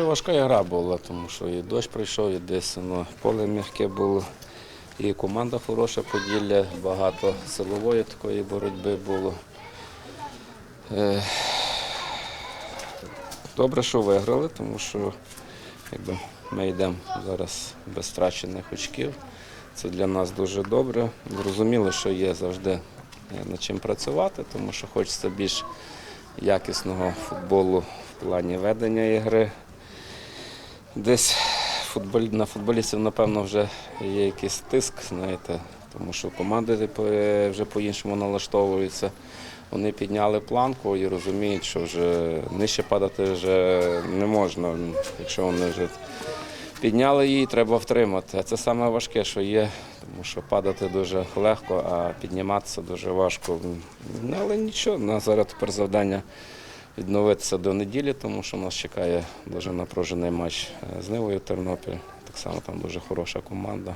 важка гра була, тому що і дощ прийшов, і десь ну, поле м'яке було. І команда хороша Поділля, багато силової такої боротьби було. Е, Добре, що виграли, тому що якби, ми йдемо зараз без втрачених очків. Це для нас дуже добре. Зрозуміло, що є завжди е, над чим працювати, тому що хочеться більш якісного футболу в плані ведення ігри. Десь футболь, на футболістів, напевно, вже є якийсь тиск, знаєте, тому що команди вже по-іншому налаштовуються. Вони підняли планку і розуміють, що вже нижче падати вже не можна. Якщо вони вже підняли її, треба втримати. А це саме важке, що є, тому що падати дуже легко, а підніматися дуже важко. Ну, Але нічого, у нас зараз тепер завдання відновитися до неділі, тому що нас чекає дуже напружений матч е, з Нивою Тернопіль. Так само там дуже хороша команда.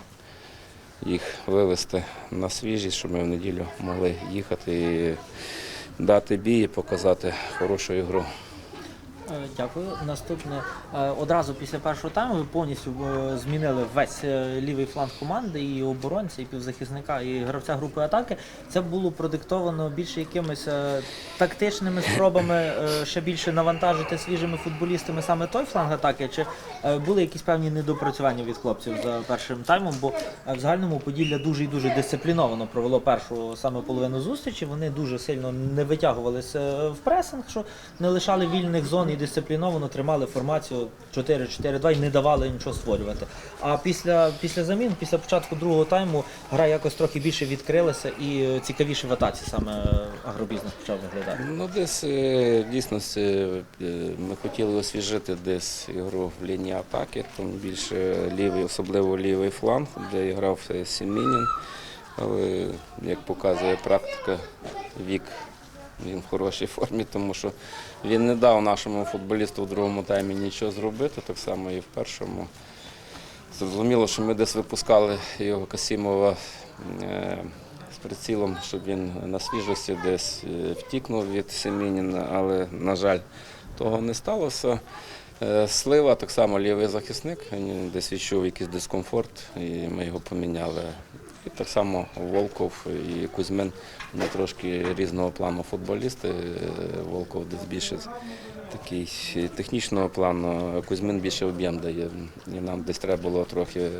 Їх вивести на свіжість, щоб ми в неділю могли їхати і дати бій і показати хорошу ігру. Е, Дякую. Наступне Е, одразу після першого тайму ви повністю е, змінили весь лівий фланг команди, і оборонця, і півзахисника, і гравця групи атаки. Це було продиктовано більше якимись тактичними спробами ще більше навантажити свіжими футболістами саме той фланг атаки. Чи були якісь певні недопрацювання від хлопців за першим таймом? Бо в загальному Поділля дуже і дуже дисципліновано провело першу саме половину зустрічі. Вони дуже сильно не витягувалися в пресинг, що не лишали вільних зон дисципліновано тримали формацію 4-4-2 і не давали нічого створювати. А після, після замін, після початку другого тайму, гра якось трохи більше відкрилася і цікавіше в атаці саме агробізнес почав виглядати. Ну, десь е, в дійсності е, ми хотіли освіжити десь ігру в лінії атаки, там більше лівий, особливо лівий фланг, де грав е, Сімінін. Але як показує практика, вік він в хорошій формі, тому що він не дав нашому футболісту в другому таймі нічого зробити, так само і в першому. Зрозуміло, що ми десь випускали його Касімова е, з прицілом, щоб він на свіжості десь е, втікнув від Семініна, але, на жаль, того не сталося. Е, Слива, так само лівий захисник, десь відчув якийсь дискомфорт, і ми його поміняли. І так само Волков і Кузьмин вони трошки різного плану футболісти. Е, Волков десь більше такий технічного плану, Кузьмин більше об'єм дає. І нам десь треба було трохи е,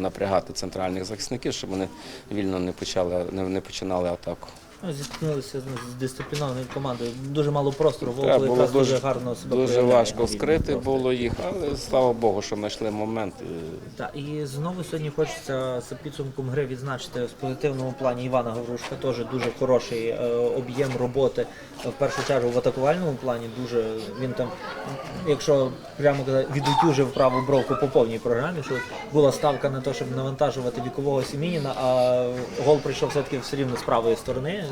напрягати центральних захисників, щоб вони вільно не почали не, не починали атаку. Ну, Зіткнулися з- з дисциплінованою командою. Дуже мало простору. Волков було якраз дуже, дуже, гарно себе дуже проявляє важко на скрити було їх, але слава Богу, що знайшли момент. Е, Так, і знову сьогодні хочеться за підсумком гри відзначити в позитивному плані Івана Гаврушка. Теж дуже хороший е, об'єм роботи. е, В першу чергу в атакувальному плані дуже він там, якщо прямо казати, відутюжив праву бровку по повній програмі, що була ставка на те, щоб навантажувати вікового Сімініна, а гол прийшов все-таки все рівно з правої сторони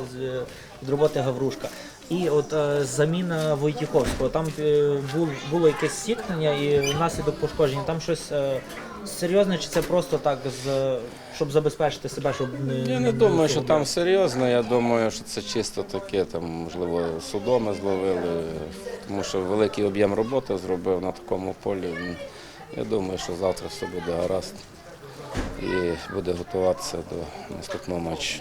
від роботи Гаврушка. І от е, заміна Войтіховського, там е, бул- було якесь зіткнення і внаслідок пошкодження. Там щось е, серйозне, чи це просто так, з, щоб забезпечити себе, щоб не Я не думаю, що там серйозно. Я думаю, що це чисто таке, там, можливо, судоми зловили, тому що великий об'єм роботи зробив на такому полі. Я думаю, що завтра все буде гаразд і буде готуватися до наступного матчу.